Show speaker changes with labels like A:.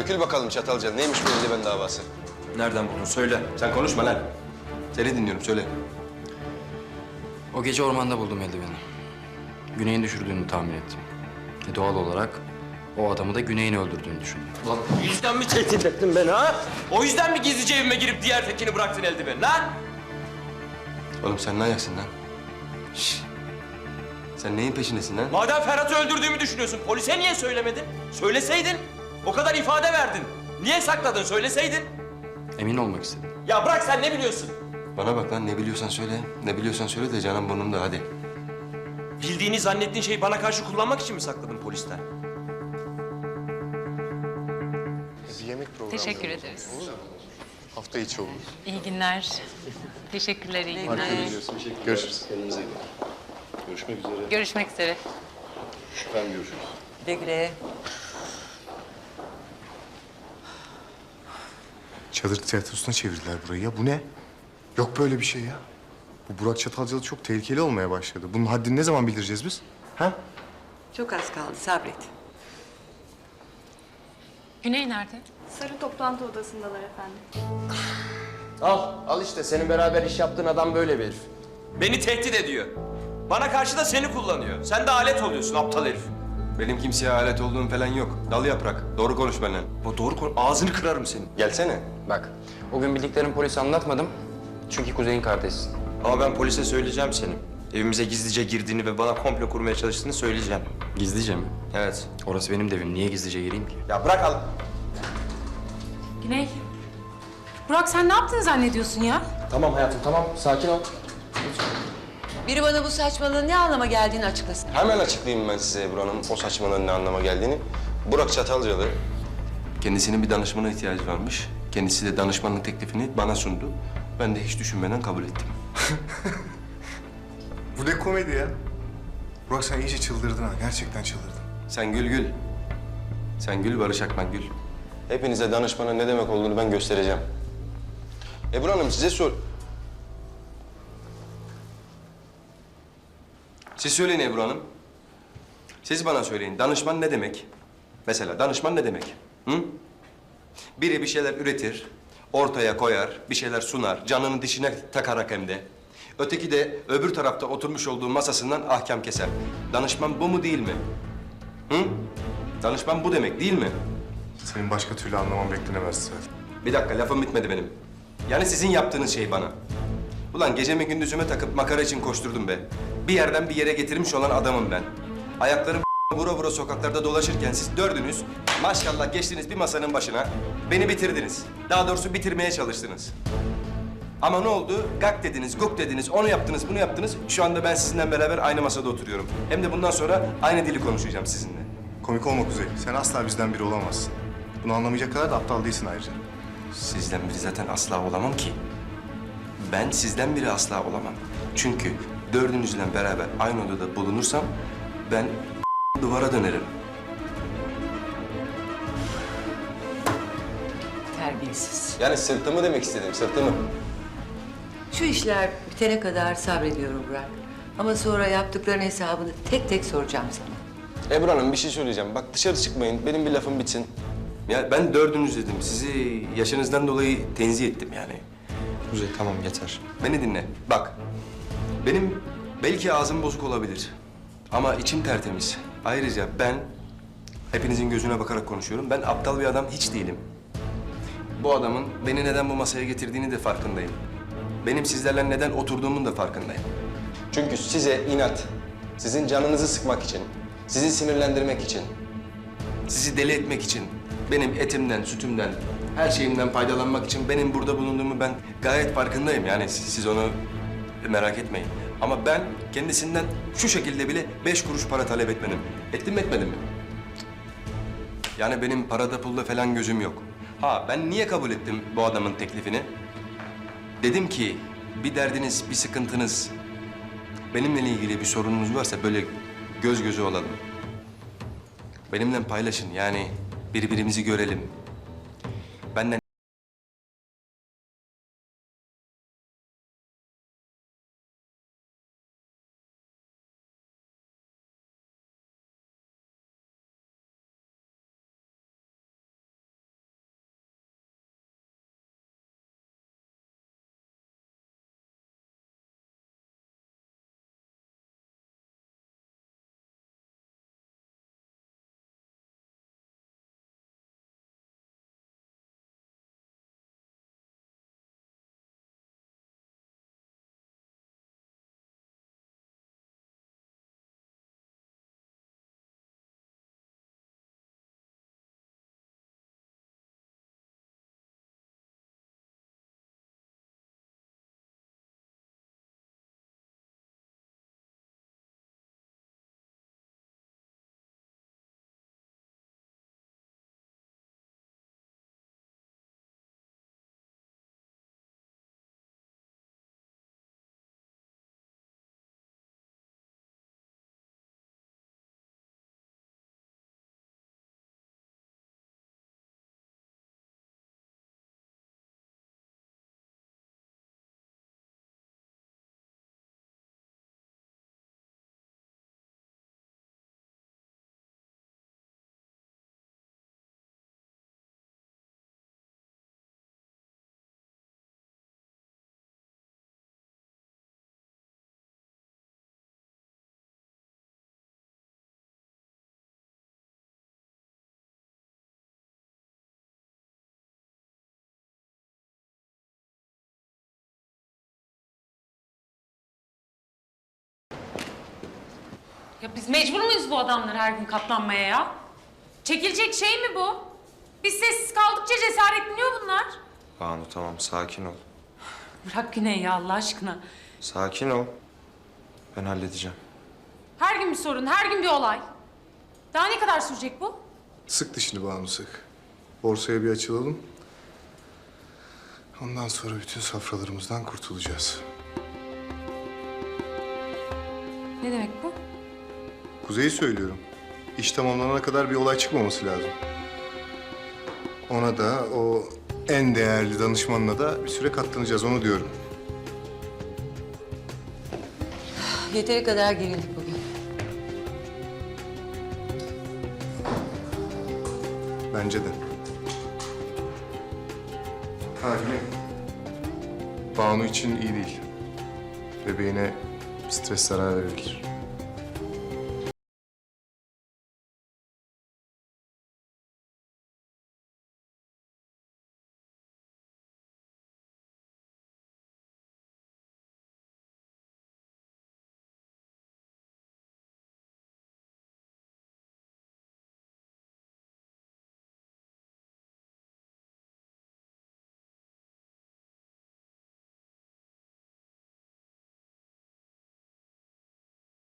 A: Dökül bakalım Çatalca. Neymiş bu eldiven davası?
B: Nereden buldun? Söyle.
A: Sen konuşma lan. Seni dinliyorum söyle.
C: O gece ormanda buldum eldiveni. Güney'in düşürdüğünü tahmin ettim. E doğal olarak o adamı da Güney'in öldürdüğünü düşündüm.
B: Lan o yüzden mi tehdit ettin beni ha? O yüzden mi gizlice evime girip diğer tekini bıraktın eldiveni lan?
A: Oğlum sen ne ayaksın lan? Şş. Sen neyin peşindesin lan?
B: Madem Ferhat'ı öldürdüğümü düşünüyorsun, polise niye söylemedin? Söyleseydin. O kadar ifade verdin. Niye sakladın? Söyleseydin.
C: Emin olmak istedim.
B: Ya bırak sen ne biliyorsun?
A: Bana bak lan ne biliyorsan söyle. Ne biliyorsan söyle de canım burnumda hadi.
B: Bildiğini zannettiğin şeyi bana karşı kullanmak için mi sakladın polisten?
D: Bir yemek programı.
E: Teşekkür ederiz.
D: Hafta içi olur.
E: İyi günler. Teşekkürler, iyi günler.
D: Görüşürüz.
F: Görüşmek üzere.
E: Görüşmek üzere.
F: Efendim görüşürüz.
G: Güle güle.
D: Çadır tiyatrosuna çevirdiler burayı ya. Bu ne? Yok böyle bir şey ya. Bu Burak Çatalcalı çok tehlikeli olmaya başladı. Bunun haddini ne zaman bildireceğiz biz? Ha?
G: Çok az kaldı sabret.
E: Güney nerede?
H: Sarı toplantı odasındalar efendim.
B: Al, al işte senin beraber iş yaptığın adam böyle bir herif. Beni tehdit ediyor. Bana karşı da seni kullanıyor. Sen de alet oluyorsun aptal herif.
A: Benim kimseye alet olduğum falan yok. Dal yaprak. Doğru konuş benimle.
B: Bu doğru konu. Ağzını kırarım senin.
A: Gelsene.
C: Bak, o gün bildiklerimi polise anlatmadım. Çünkü Kuzey'in kardeşisin.
B: Ama ben polise söyleyeceğim senin. Evimize gizlice girdiğini ve bana komplo kurmaya çalıştığını söyleyeceğim.
C: Gizlice mi?
B: Evet.
C: Orası benim de evim. Niye gizlice gireyim ki?
B: Ya bırak al.
I: Güney. Burak sen ne yaptığını zannediyorsun ya?
B: Tamam hayatım tamam. Sakin ol.
G: Biri bana bu saçmalığın ne anlama geldiğini açıklasın.
A: Hemen açıklayayım ben size Ebru Hanım o saçmalığın ne anlama geldiğini. Burak Çatalcalı kendisinin bir danışmana ihtiyacı varmış. Kendisi de danışmanlık teklifini bana sundu. Ben de hiç düşünmeden kabul ettim.
D: Bu ne komedi ya? Burak sen iyice çıldırdın ha. Gerçekten çıldırdın.
A: Sen gül gül. Sen gül Barış Akman gül. Hepinize danışmanın ne demek olduğunu ben göstereceğim. Ebru Hanım size sor... Siz söyleyin Ebru Hanım. Siz bana söyleyin. Danışman ne demek? Mesela danışman ne demek? Hı? Biri bir şeyler üretir, ortaya koyar, bir şeyler sunar, canını dişine takarak hem de. Öteki de öbür tarafta oturmuş olduğu masasından ahkam keser. Danışman bu mu değil mi? Hı? Danışman bu demek değil mi?
D: Senin başka türlü anlaman beklenemez zaten.
A: Bir dakika lafım bitmedi benim. Yani sizin yaptığınız şey bana. Ulan gecemi gündüzüme takıp makara için koşturdum be. Bir yerden bir yere getirmiş olan adamım ben. Ayaklarım vura vura sokaklarda dolaşırken siz dördünüz maşallah geçtiniz bir masanın başına. Beni bitirdiniz. Daha doğrusu bitirmeye çalıştınız. Ama ne oldu? Gak dediniz, guk dediniz, onu yaptınız, bunu yaptınız. Şu anda ben sizinle beraber aynı masada oturuyorum. Hem de bundan sonra aynı dili konuşacağım sizinle.
D: Komik olma Kuzey. Sen asla bizden biri olamazsın. Bunu anlamayacak kadar da aptal değilsin ayrıca.
A: Sizden biri zaten asla olamam ki. Ben sizden biri asla olamam. Çünkü dördünüzle beraber aynı odada bulunursam ben duvara dönerim.
G: Terbiyesiz.
A: Yani sırtımı demek istedim, sırtımı.
G: Şu işler bitene kadar sabrediyorum Burak. Ama sonra yaptıkların hesabını tek tek soracağım sana.
A: Ebru Hanım bir şey söyleyeceğim. Bak dışarı çıkmayın, benim bir lafım bitsin. Ya ben dördünüz dedim. Sizi yaşınızdan dolayı tenzih ettim yani.
B: Kuzey tamam yeter.
A: Beni dinle. Bak. Benim belki ağzım bozuk olabilir. Ama içim tertemiz. Ayrıca ben hepinizin gözüne bakarak konuşuyorum. Ben aptal bir adam hiç değilim. Bu adamın beni neden bu masaya getirdiğini de farkındayım. Benim sizlerle neden oturduğumun da farkındayım. Çünkü size inat, sizin canınızı sıkmak için, sizi sinirlendirmek için, sizi deli etmek için, benim etimden, sütümden, her şeyimden faydalanmak için benim burada bulunduğumu ben gayet farkındayım. Yani siz, siz onu merak etmeyin. Ama ben kendisinden şu şekilde bile beş kuruş para talep etmedim. Ettim mi etmedim mi? Yani benim parada pulda falan gözüm yok. Ha ben niye kabul ettim bu adamın teklifini? Dedim ki bir derdiniz, bir sıkıntınız, benimle ilgili bir sorununuz varsa böyle göz göze olalım. Benimle paylaşın yani birbirimizi görelim.
I: Ya biz mecbur muyuz bu adamları her gün katlanmaya ya? Çekilecek şey mi bu? Biz sessiz kaldıkça cesaretleniyor bunlar.
B: Banu tamam sakin ol.
I: Bırak Güney ya Allah aşkına.
B: Sakin ol. Ben halledeceğim.
I: Her gün bir sorun, her gün bir olay. Daha ne kadar sürecek bu?
D: Sık dişini Banu sık. Borsaya bir açılalım. Ondan sonra bütün safralarımızdan kurtulacağız.
I: Ne demek bu?
D: Kuzey'i söylüyorum. İş tamamlanana kadar bir olay çıkmaması lazım. Ona da o en değerli danışmanla da bir süre katlanacağız onu diyorum.
G: Yeteri kadar gerildik bugün.
D: Bence de. Ha Güney. Banu için iyi değil. Bebeğine stres zarar verebilir.